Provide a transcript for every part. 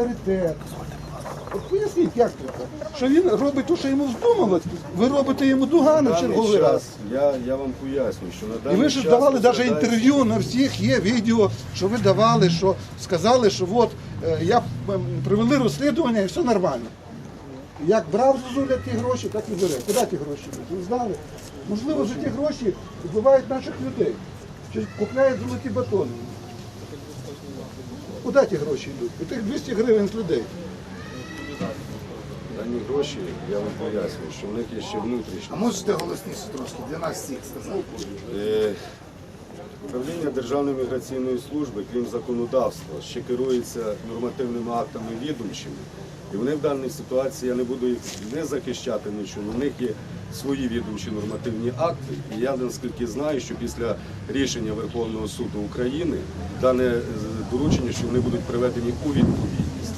авторитет. От поясніть, як це? Що він робить те, що йому вздумалось, ви робите йому дугани в черговий раз. Я, я вам поясню, що на І даний ви ж час давали навіть розглядається- інтерв'ю на всіх, є відео, що ви давали, що сказали, що от е, я м, провели розслідування і все нормально. Як брав Зозуля ті гроші, так і бере. Куди ті гроші йдуть? Ви знали? Можливо, за ті гроші вбивають наших людей. Чи купляють золоті батони. Куди ті гроші йдуть? І тих 200 гривень з людей. Дані гроші, я вам пояснюю, що в них є ще внутрішні. А можете голосніше трошки для нас всіх сказати? Е, Управління Державної міграційної служби, крім законодавства, ще керується нормативними актами відомчими. І вони в даній ситуації, я не буду їх не захищати нічого, у них є свої відомчі нормативні акти. І я наскільки знаю, що після рішення Верховного суду України дане е, доручення, що вони будуть приведені у відповідність.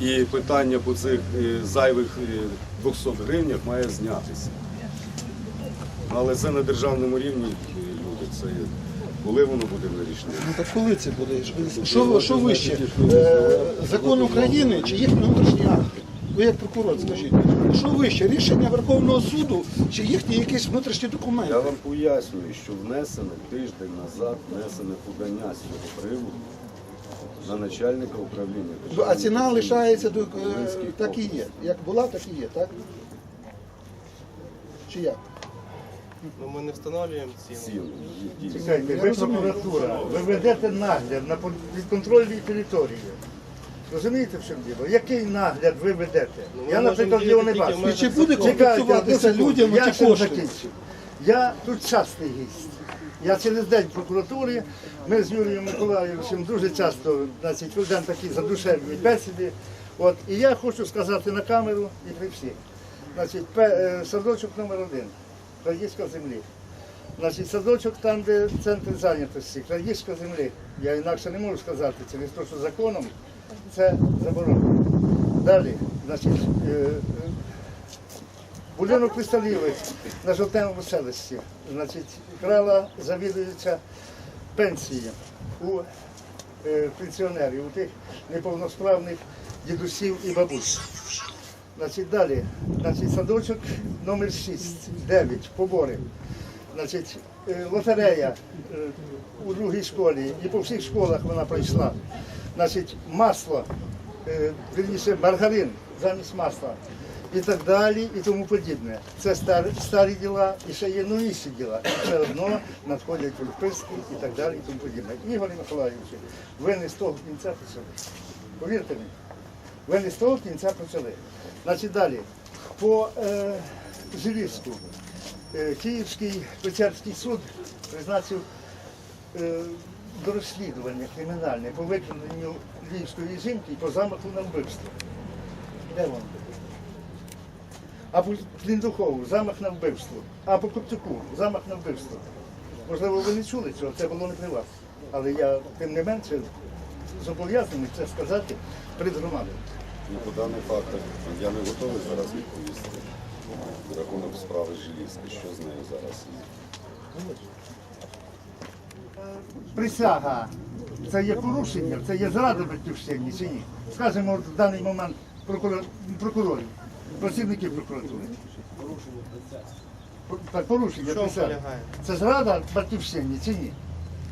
І питання по цих е, зайвих е, 200 гривнях має знятися. Але це на державному рівні е, люди. Це коли воно буде вирішено. Ну так коли це буде? Що, що вище? Е, закон України чи їхні внутрішні акти? Ви як прокурор, скажіть, що вище? Рішення Верховного суду чи їхні якісь внутрішні документи? Я вам пояснюю, що внесено тиждень назад внесене подання з цього приводу на начальника управління. А ціна лишається до- е, так і є. Як була, так і є, так? Чи як? Ну, ми не встановлюємо ціну. Ціну. Чекайте, ви прокуратура, ви ведете нагляд на підконтрольній території. Розумієте, в чому діло? Який нагляд ви ведете? Ну, ми Я, наприклад, його не бачу. І чи буде компенсуватися людям я ще кошти? Я тут частий гість. Я через день в прокуратурі. Ми з Юрієм Миколаївичем дуже часто значить, ведемо такі задушевні бесіди. От, і я хочу сказати на камеру і при всіх. Значить, е, садочок номер один, крадіжка землі. Значить, садочок там, де центр зайнятості, крадіжка землі. Я інакше не можу сказати через те, що законом це заборонено. Далі, значить, е, Будинок кристалівий на жовтневому селищі. Значить, крала завідуюча пенсії у е, пенсіонерів, у тих неповносправних дідусів і бабусь. Значить, далі, значить, садочок номер 6, 9, побори. Значить, е, лотерея е, у другій школі і по всіх школах вона пройшла. Значить, масло, вірніше, маргарин замість масла і так далі, і тому подібне. Це старі, старі діла і ще є новіші діла. І все одно надходять відписки і так далі, і тому подібне. Ігор Миколаївич, ви не з того кінця почали. Повірте мені, ви не з того кінця почали. Значить, далі, по е, Жилівську, е, Київський Печерський суд призначив е, до розслідування кримінальне по викраденню львівської жінки і по замаху на вбивство. Де воно? А по Кліндухову замах на вбивство, а по Коптюку замах на вбивство. Можливо, ви не чули цього, це було не при вас. Але я тим не менше зобов'язаний це сказати перед громадою. І по даних фактах я не готовий зараз відповісти. Рахунок справи Жилівської, що з нею зараз. є. Присяга це є порушення, це є зрада батьківщині чи ні? Скажемо в даний момент прокурор, прокурорів, працівників прокуратури. Так, порушення полягає? Це зрада батьківщині чи ні?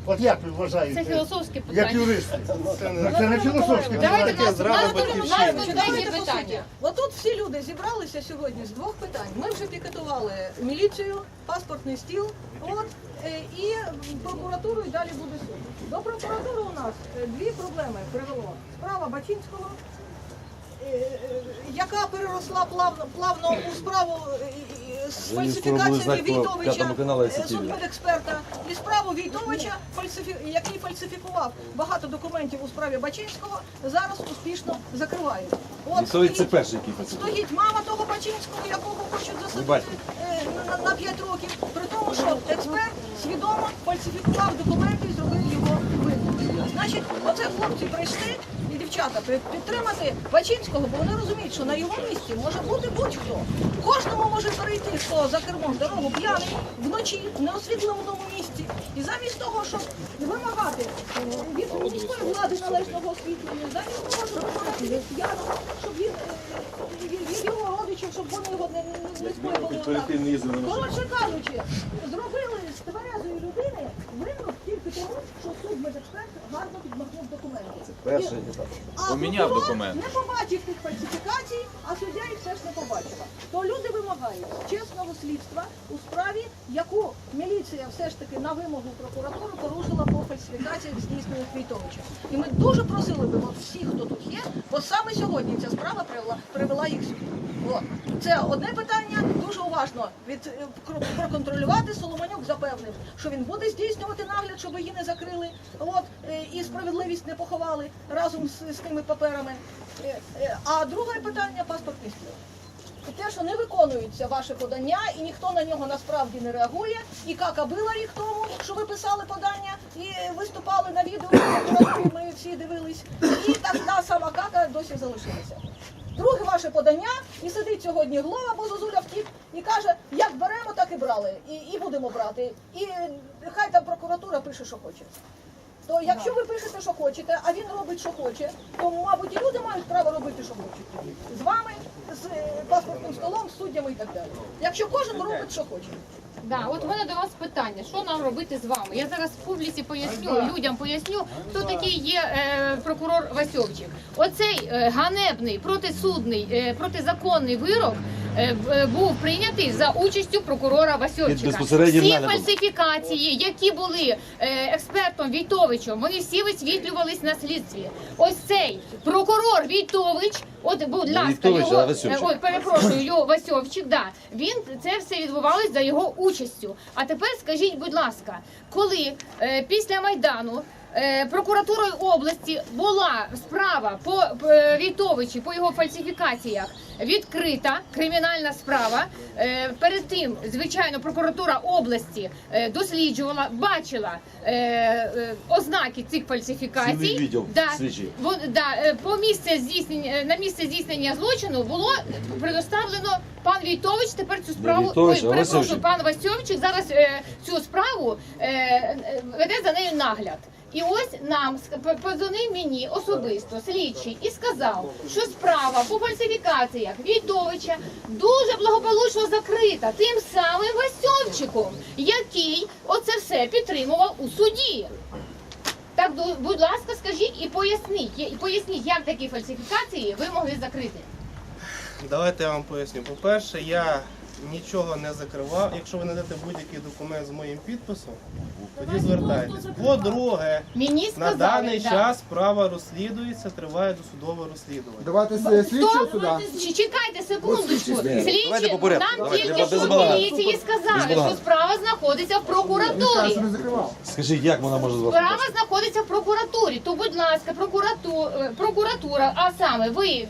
От як ви вважаєте? Це філософське Як питання. юристи. Ну, Це не філософське Давайте питання. нас зрада батьківщини. Давайте по питання. Отут всі люди зібралися сьогодні з двох питань. Ми вже пікетували міліцію, паспортний стіл, от, е, і прокуратуру, і далі буде суд. До прокуратури у нас е, дві проблеми привело. Справа Бачинського, яка переросла плавно, плавно у справу е, е, з фальсифікаціями Війтовича, е, судмедексперта, і справу Війтовича, який фальсифікував багато документів у справі Бачинського, зараз успішно закривають. От це стоїть- перший, який фальсифікував. Стоїть мама того Бачинського, якого хочуть засадити е, на, на 5 років, при тому, що експерт свідомо фальсифікував документи і зробив його винним. Значить, оце хлопці прийшли, дівчата, підтримати Бачинського, бо вони розуміють, що на його місці може бути будь-хто. Кожному може перейти, хто за кермом дорогу п'яний вночі в неосвітленому місці. І замість того, щоб вимагати е, від міської влади належного освітлення, замість того, щоб вимагати від п'яного, щоб він е, його родичів, щоб вони його не, споювали. Коротше кажучи, зробили з тверезої людини винну тільки тому, що суд медексперт гарно підмахнув документи. Це перший етап. А Поміняв прокурор документи. не побачив тих фальсифікацій, а суддя їх все ж не побачила. То люди вимагають чесного слідства у справі, яку міліція все ж таки на вимогу прокуратури порушила по фальсифікаціях здійснених Квітовича. І ми дуже просили би от всіх, хто тут є, бо саме сьогодні ця справа привела, привела їх сюди. От. Це одне питання, дуже уважно від, е, проконтролювати. Соломонюк запевнив, що він буде здійснювати нагляд, щоб її не закрили, от, е, і справедливість не поховали разом з, з тими паперами. Е, е, А друге питання паспортний. І те, що не виконується ваше подання, і ніхто на нього насправді не реагує. І кака била рік тому, що ви писали подання і виступали на відео, ми всі дивились. І так та сама кака досі залишилася. Друге ваше подання, і сидить сьогодні Глова, бо Зозуля втік, і каже, як беремо, так і брали, і, і будемо брати. І хай там прокуратура пише, що хоче. То якщо ви пишете, що хочете, а він робить, що хоче, то, мабуть, і люди мають право робити, що хочуть. З вами, з е, паспортним столом, з суддями і так далі. Якщо кожен робить, що хоче. Да, от в мене до вас питання, що нам робити з вами? Я зараз в публіці поясню, людям поясню, хто такий є е, прокурор Васьовчик. Оцей е, ганебний, протисудний, е, протизаконний вирок е, е, був прийнятий за участю прокурора безпосереднім Всі наглядом. фальсифікації, які були е, експертом Війтовичем, вони всі висвітлювались на слідстві. Ось цей прокурор Війтович, от будь ласка, Війтович, його, а е, ой, перепрошую, його Васьовчик, да. Він це все відбувалось за його участю. А тепер скажіть, будь ласка, коли е, після майдану. Е, Прокуратурою області була справа по Вітовичі, по його фальсифікаціях відкрита кримінальна справа. Е, Перед тим, звичайно, прокуратура області е, досліджувала, бачила ознаки цих фальсифікацій. Відділ Да, слідчий. Да, по місце здійснення на місце здійснення злочину було предоставлено пан Війтович. Тепер цю справу Війтович, ой, перепрошую, пан Васьовчик зараз цю справу веде за нею нагляд. І ось нам подзвонив мені особисто слідчий і сказав, що справа по фальсифікаціях Війтовича дуже благополучно закрита тим самим Васьовчиком, який оце все підтримував у суді. Так, будь ласка, скажіть і поясніть, і поясніть, як такі фальсифікації ви могли закрити. Давайте я вам поясню. По-перше, я нічого не закривав. Якщо ви знайдете будь-який документ з моїм підписом, тоді звертайтесь. По-друге, Мені на сказали, даний да. час справа розслідується, триває досудове розслідування. Давайте с- слідчого сюди. Чи- Чекайте секундочку. Давайте Слідчі по порядку. нам Давайте, тільки без що в балагану. міліції сказали, що справа знаходиться в прокуратурі. не закривав. Скажіть, як вона може з вас? Справа знаходиться в прокуратурі. То, будь ласка, прокуратура, прокуратура а саме ви, е,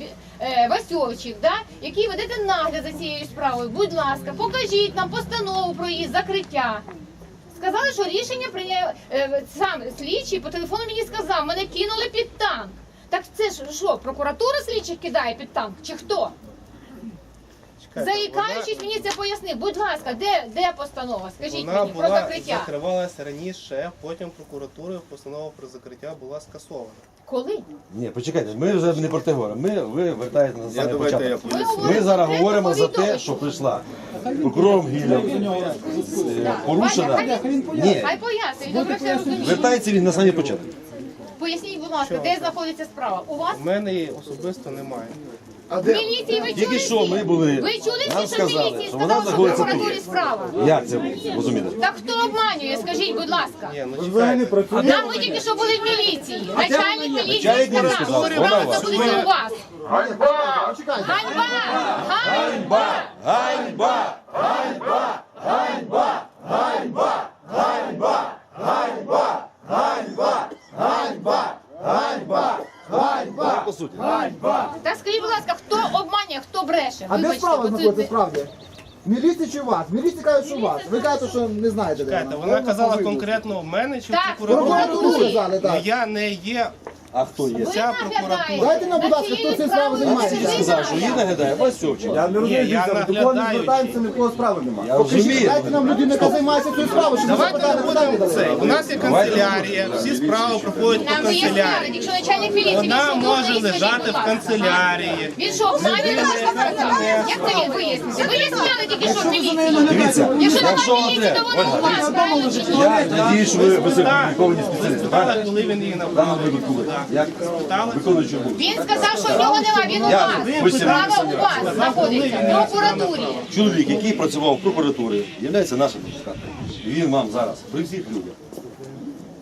Васьовчик, да, який ведете нагляд за цією справою, будь ласка, покажіть нам постанову про її закриття. Сказали, що рішення прийняв е, сам слідчий по телефону мені сказав, мене кинули під танк. Так це ж що, прокуратура слідчих кидає під танк? Чи хто? Чекайте, Заїкаючись, вона- мені це пояснив. Будь ласка, де, де постанова? Скажіть Вона мені про закриття. закривалася раніше, потім прокуратурою постанова про закриття була скасована. Коли? Ні, почекайте, ми вже не про те говоримо. Ми, ви вертаєте на я початок. Ми зараз говоримо за те, що прийшла прокурором Гілля е, порушена. Ні, Хай пояснює, добре все розумію. вертається він на самий початок. Поясніть, будь ласка, де знаходиться справа? У вас У мене її особисто немає. А де? міліції ви чули? Тільки що ми були, Ви чули нам всі, що сказали, міліції що вона сказали, що в знаходиться прокуратурі тут. справа? Як це розумієте? Так хто обманює, скажіть, будь ласка. Ну Ви не працюєте? Нам ви тільки що були в міліції. Начальник міліції Начальник міліції сказав, сказав, вона у вас. знаходиться у вас. Почекайте. Ганьба! Ганьба! Ганьба! Так, по суті. Та скажіть, будь ласка, хто обманює, хто бреше? А де Вибачте, справа бо це- знаходиться справді? Міліції чи у вас? Міліції кажуть, що у вас. Ви кажете, що не знаєте, де Чекайте, вона. вона казала конкретно в мене чи в Так? Прокуратуру Ну, так. я не є А хто є? Ви Ця прокуратура. Дайте нам, будь ласка, хто цією справою справою, займається. Я сказав, що її нагадає Васьовчик. Я не розумію, Ні, я до кого не наглядаючий. звертаємося, ні в кого справи немає. Я Покажіть, розумію. дайте нам людину, яка займається цією справою, щоб ми Давайте не запитали питання будемо це. дали. У нас є канцелярія, всі справи проходять по Нам виясняли, канцелярії. якщо начальник міліції Вона може скажіть, лежати будь в ласка. канцелярії. Він що, в не сказати? Як це він вияснити? Виясняли тільки що в міліції. Дивіться, Якщо немає міліції, то воно у вас, правильно чи ні? я надію, що ви висококваліфіковані спеціалісти. Коли він її В даному Спитали? Він сказав, що в нього нема, він у вас. ви Справа у вас знаходиться, в прокуратурі. Чоловік, який працював в прокуратурі, є нашим адвокатом. І він вам зараз при всіх людях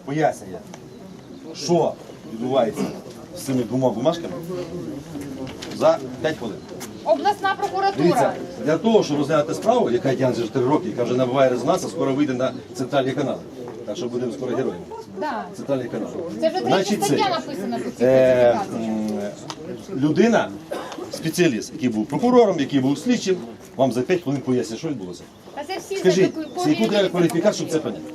пояснює, що відбувається з цими двома бумажками за 5 хвилин. Обласна прокуратура. Дивіться, для того, щоб розглянути справу, яка тягнеться вже 3 роки, яка вже набуває резонансу, скоро вийде на центральні канали. Так що будемо скоро героями. Центральний канал. Це вже третя Значить, стаття це, написана по цій е, м, людина, спеціаліст, який був прокурором, який був слідчим, вам за 5 хвилин пояснить, що відбулося. Та це всі Скажіть, за це яку треба кваліфікацію, щоб це поняти?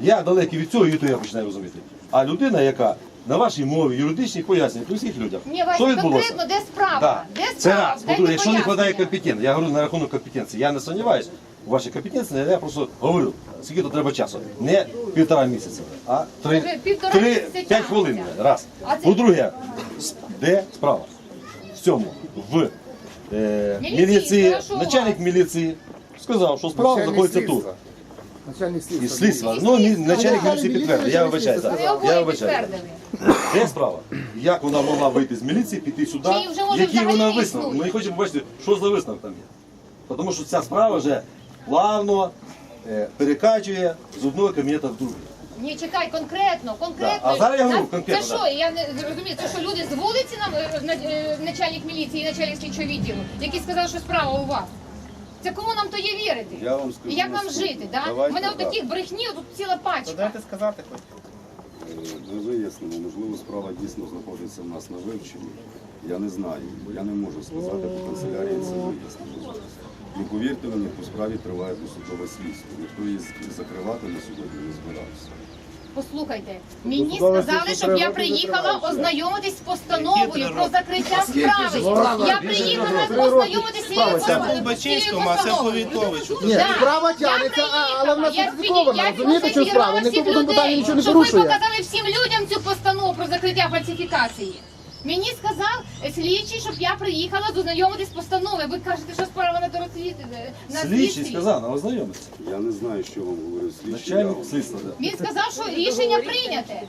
Я далекий від цього, і то я починаю розуміти. А людина, яка на вашій мові юридичній пояснює при всіх людях, Ні, Вася, що відбулося? конкретно, де справа? Да. Де Це раз. Дайте По-друге, якщо не пояснення. вистачає компетенції, я говорю на рахунок компетенції, я не сумніваюся вашій компетенції, я просто говорю, скільки то треба часу. Не півтора місяця, а три, півтора три місяця п'ять тягнеться. хвилин. Раз. А це- По-друге, с- де справа? В цьому, в е, Міліції, начальник міліції сказав, що справа знаходиться тут. Начальник слідства. І слідства. Ну, ні, начальник міліції підтвердив, я вибачаю. Ви Я обоє вибачаю. підтвердили. Де справа? Як вона могла вийти з міліції, піти сюди? Чи вже, може, Який взагалі вона не висновок? існує? Ми хочемо побачити, що за висновок там є. Тому що ця справа вже плавно е, перекачує з одного кабінету в другий. Ні, чекай, конкретно, конкретно. Да, а зараз я говорю конкретно, Це що, я не розумію, це що люди з вулиці нам е, на- е, начальник міліції і начальник слідчого відділу, які сказали, що справа у вас. Це кому нам то є вірити? Я вам скажу І як нам наступне. жити? Да? У Давайте мене так. от таких брехні, тут ціла То пачка. дайте сказати хоч. Ми вияснимо, можливо, справа дійсно знаходиться в нас на вивченні. Я не знаю, бо я не можу сказати, по канцелярії це вияснено. І повірте мені, по справі триває досудове слідство. Ніхто її закривати на сьогодні не збирався. Послухайте, мені сказали, щоб я приїхала ознайомитись з постановою про закриття справи. Я приїхала ознайомитись з цією Це по постановою. Бачинському, а це по Вітовичу. Ні, справа Я тягнеться, а- але в нас приїхала, я Розумієте, що справа? Ніхто по тому питанню нічого не щоб ви показали всім людям цю постанову про закриття фальсифікації. Мені сказав слідчий, щоб я приїхала дознайомитись з постановою. Ви кажете, що справа на доросліті на Слідчий слідстві. сказав, на ознайомитися. Я не знаю, що вам говорив слідчий. я Начальник вам- слідства. да. Він сказав, що рішення прийняте.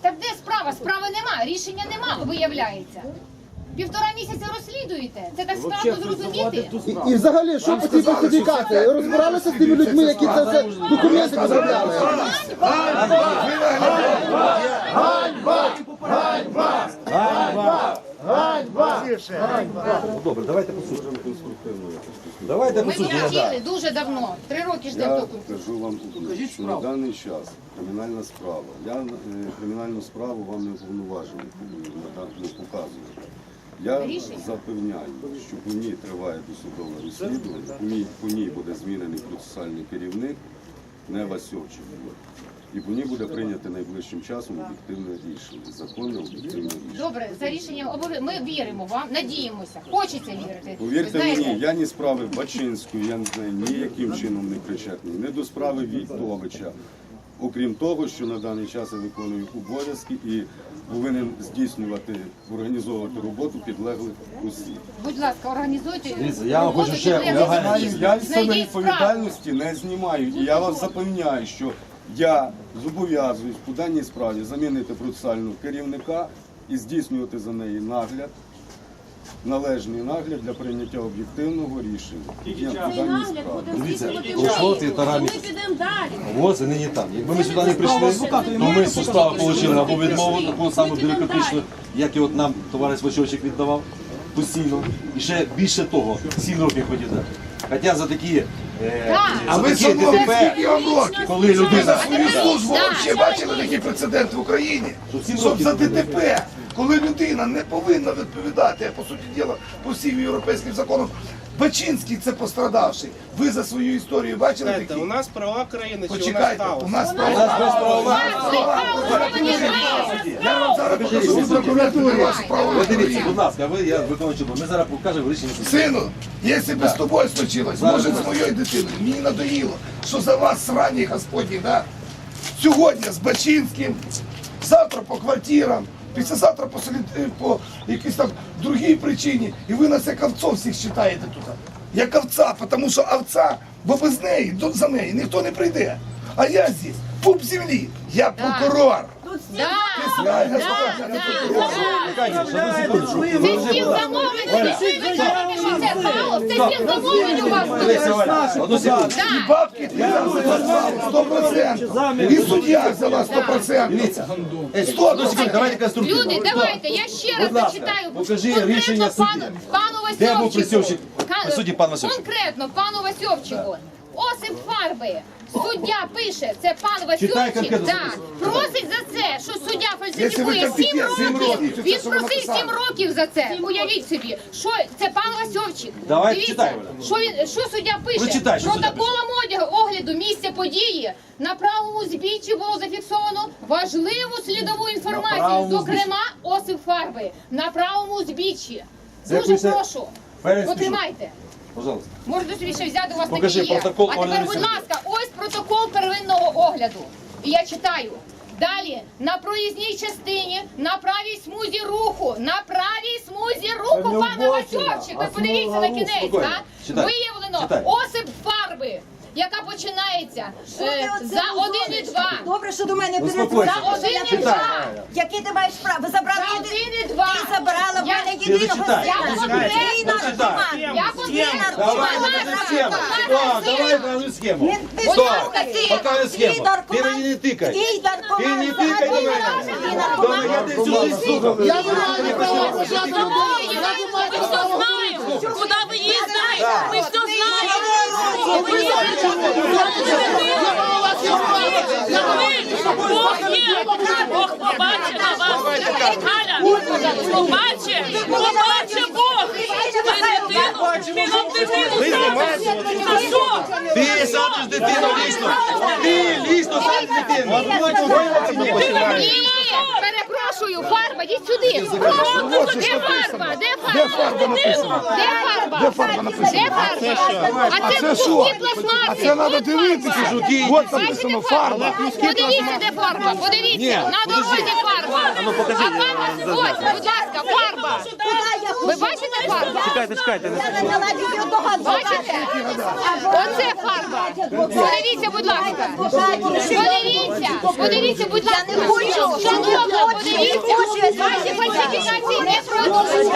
Так де справа? Справи нема, рішення нема, виявляється. Півтора місяця розслідуєте. Це так складно зрозуміти. І, і взагалі, що по цій фальсифікації? Розбиралися з тими людьми, які це все документи розробляли? Ну, добре, давайте по суті. Можемо Давайте Ми да. хотіли дуже давно. Три роки ждемо Я кажу вам, що на даний час кримінальна справа. Я е, кримінальну справу вам не надати- не показую. Я Рішення? запевняю, що по ній триває досудове розслідування, по ній, по ній буде змінений процесуальний керівник, не Васьовчик. І по ній буде прийнято найближчим часом об'єктивне рішення, законне об'єктивне рішення. Добре, за рішенням обов'язково. Ми віримо вам, надіємося. Хочеться вірити. Повірте Ви знаєте, мені, я ні справи Бачинської, я не знаю, ніяким чином не причетний, не до справи Війтовича. Окрім того, що на даний час я виконую обов'язки і повинен здійснювати, організовувати роботу підлеглих осіб. Будь ласка, організуйте. Дивіться, я вам роботу хочу ще підлеглих узагальнити. осіб. Я з себе відповідальності не знімаю. І я вас запевняю, що я зобов'язуюсь по даній справі замінити процесуального керівника і здійснювати за неї нагляд, належний нагляд для прийняття об'єктивного рішення. Я по даній справі. Дивіться, пройшло півтора Ми місяця. підемо далі. Вот і нині там. Якби ми сюди не прийшли, то ми з справи отримали або відмову таку саму бюрократичну, як і от нам товариш Вачовчик віддавав постійно. І ще більше того, сім років хотів дати. Хоча за такі, е, Так. за такі ДТП, коли людина свою службу взагалі бачили такий прецедент в Україні, щоб сім Щоб років за було. ДТП коли людина не повинна відповідати, по суті діла, по всім європейським законам. Бачинський це пострадавший. Ви за свою історію бачили такі? у нас права країни, чи у нас Почекайте, у нас права. Я вам зараз покажу. Документи на вашу правову Ви дивіться, будь ласка, ви я виконуючи, ми зараз покажемо рішення суду. Сину, якщо би з тобою случилось, може з моєю дитиною, мені надоїло, що за вас срані Господні, да? Сьогодні з Бачинським, завтра по квартирам, післязавтра по, солі- по якійсь там другій причині, і ви нас як овцов всіх читаєте тут. Як овца, тому що овца, бо без неї, за неї ніхто не прийде. А я здесь, пуп землі, я прокурор. Це стіл замовлень. Ви кажете, що це хаос, це стіл замовлень у вас. Валя, одну секунду. І бабки ти сто процентів. І суддя сто процентів. Дивіться. Е, стоп, одну секунду, давайте конструктивно. Люди, давайте, я ще раз Будь ласка, зачитаю. покажи рішення пану- судді. Пану Де був Васьовчику. Присьовчик? Ка- Судді пан Васьовчик. Конкретно пану Васьовчику. Осип Фарби. Суддя пише, це пан записку. просить за це, що суддя фальсифікує 7 сім років. Він просив 7 років за це. Уявіть собі, що це пан Васьовчик. Дивіться, що він що суддя пише? Протоколом огляду місця події на правому збіччі було зафіксовано важливу слідову інформацію, зокрема осип фарби на правому збіччі. Дуже прошу. Потримайте. Пожалуйста. Можете собі ще взяти у вас Покажи такі є. протокол А тепер, огляду будь сьогодні. ласка, ось протокол первинного огляду. І я читаю. Далі на проїзній частині на правій смузі руху, на правій смузі руху, пане Васьовчик, ви подивіться на кінець, Спокійно. так? Читай. Виявлено Читай. Яка починається е, за один і два. Добре, що до мене Успокойся. За один і два. Які ти маєш справи? Ви забрали За один і два. Ти забрала в Я- мене єдиного сина. Я конкретно Твій наркоман. Я конкретно Давай покажи схему. давай покажи схему. Він ти Стоп, покажи Твій схему. Ти наркоман. мені не тикай. Твій наркоман. Ти не тикай до мене. Твій До наркоман. мене ти всю жизнь слухав. Я не. Я Мы все права. знаем, куда вы ездили. Мы все знаем. Вы Я маю вас є право. Я маю Бог є. Бог побачив на вас. Галя, побачив. Побачив Бог. Ви дитину, ви нам дитину За що? Ти садиш дитину лічно. Ти лічно садиш дитину. Ні, перепрошую, фарба, йдіть сюди. Прошу, де фарба? Де фарба? Де фарба? Де фарба? Де фарба? А це куски пластмаси. Це треба дивитися. От написано фарба. Подивіться, де фарба, подивіться, на дорозі фарба. А фарба, ось, будь ласка, фарба. Ви бачите фарбу? Наняла тільки одного Бачите? Оце фарба. Подивіться, будь ласка. Подивіться, подивіться, будь ласка. Я не хочу. Шановна, подивіться. Ваші фальсифікації не пройдуть.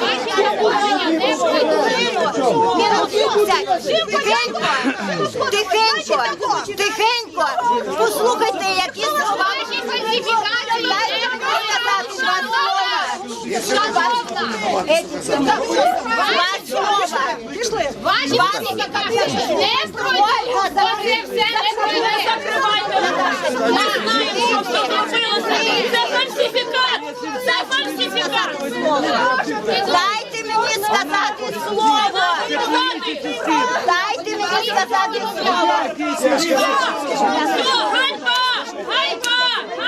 Ваші запущення не пройдуть. Тихенько. Тихенько. Тихенько. Послухайте, які слова. Ваші фальсифікації не пройдуть. Пішли. ваші не пройдуть. Все не пройде. Зробилося. Це фальсифікат. Це фальсифікат. Дайте мені сказати слово. Дайте мені сказати слово. Ганьба! Ганьба!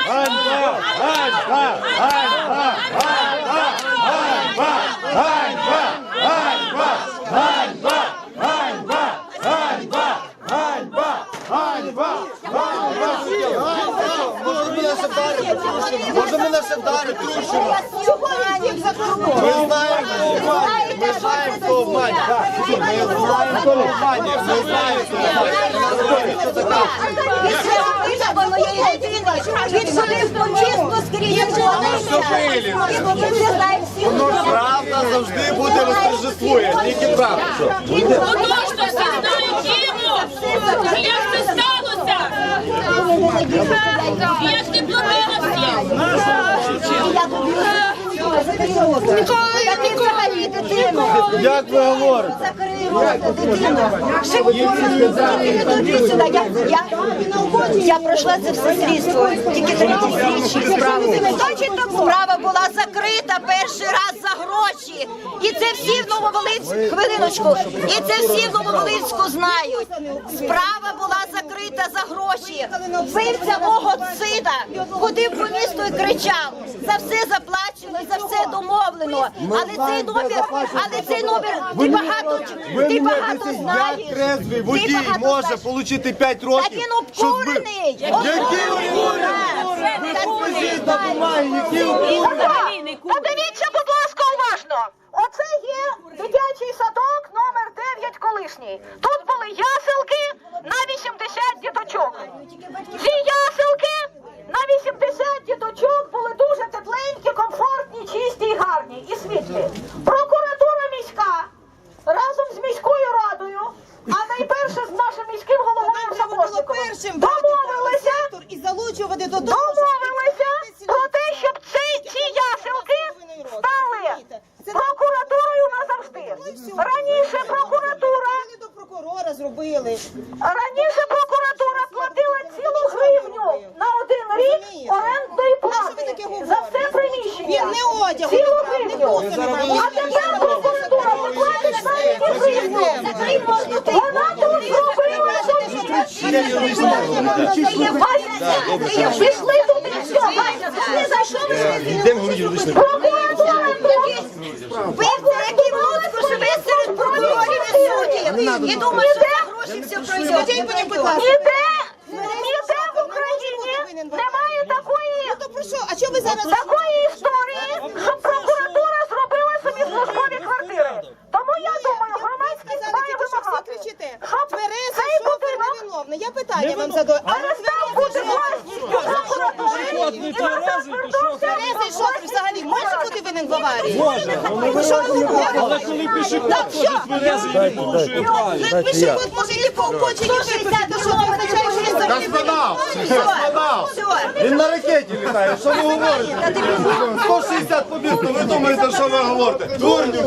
Ганьба! Ганьба! Може мене все вдарить, трушимо. Сьогодні за. Ми знаємо, хто обманює. Ми знаємо, хто обманює. Ми. Ми знаємо, хто обманює. Що. Правда завжди буде восторжествує. Тільки правда. Як ти платила всім? Я тобі. Та ти ти дитину. Як ви говорите? Закрий рота, сюди. Я, я, я пройшла це все слідство. Тільки третій слідчий справу. Справа була закрита перший раз за гроші. І це всі в Нововолинську, хвилиночку, і це всі в Нововолинську знають. Справа була закрита за гроші. Вбивця мого сина ходив по місту і кричав. За все заплачено, за все домовлено. Але цей номер, але цей номер, ти багато, ти багато знаєш. Трезвий водій може отримати 5 років. років? він обкурений! Який обкурений? Ви покажіть на бумагі, який обкурений? Подивіться, будь ласка, уважно. Оце є дитячий садок номер 9 колишній. Тут були яселки на 80 діточок. Ці яселки на 80 діточок були дуже тепленькі, комфортні, чисті і гарні, і світлі. Прокуратура міська разом з міською радою, а найперше з нашим міським головою домовилися і залучувати до домовилися про те, щоб ці, ці яселки стали прокуратурою назавжди. Раніше прокуратура, до прокурора зробили. раніше прокуратура платила цілу гривню на один рік орендної плати. за все приміщення. Він не одягу Цілу не не гривню. не. А тепер прокуратура заплатить навіть гривню. Вона тут зробила щось. Пішли туди, все, Ваня, ти за що ви говорити. Прокуратура Вбивця, який в Луцьку живе серед прокурорів і суддів. І думає, що за гроші все пройде. будь ласка. Ніде, ніде в Україні немає такої, Ну то про що? А що ви зараз? такої історії, щоб прокуратура зробила собі службові квартири. Тому я думаю, громадськість має вимагати, кричите. щоб цей будинок. Я питання вам задаю. А перестав бути власністю прокуратури і назад вернувся Тверезий шофер взагалі може бути винен в аварії? Може. Що ви говорите? Але коли пішохід тверезий і не порушує правил. Пішохід може і по обочині то що це означає, що він завжди Космонавт! Космонавт! Він на ракеті літає, що ви говорите? 160 побіг, ви думаєте, що ви говорите? Дурню!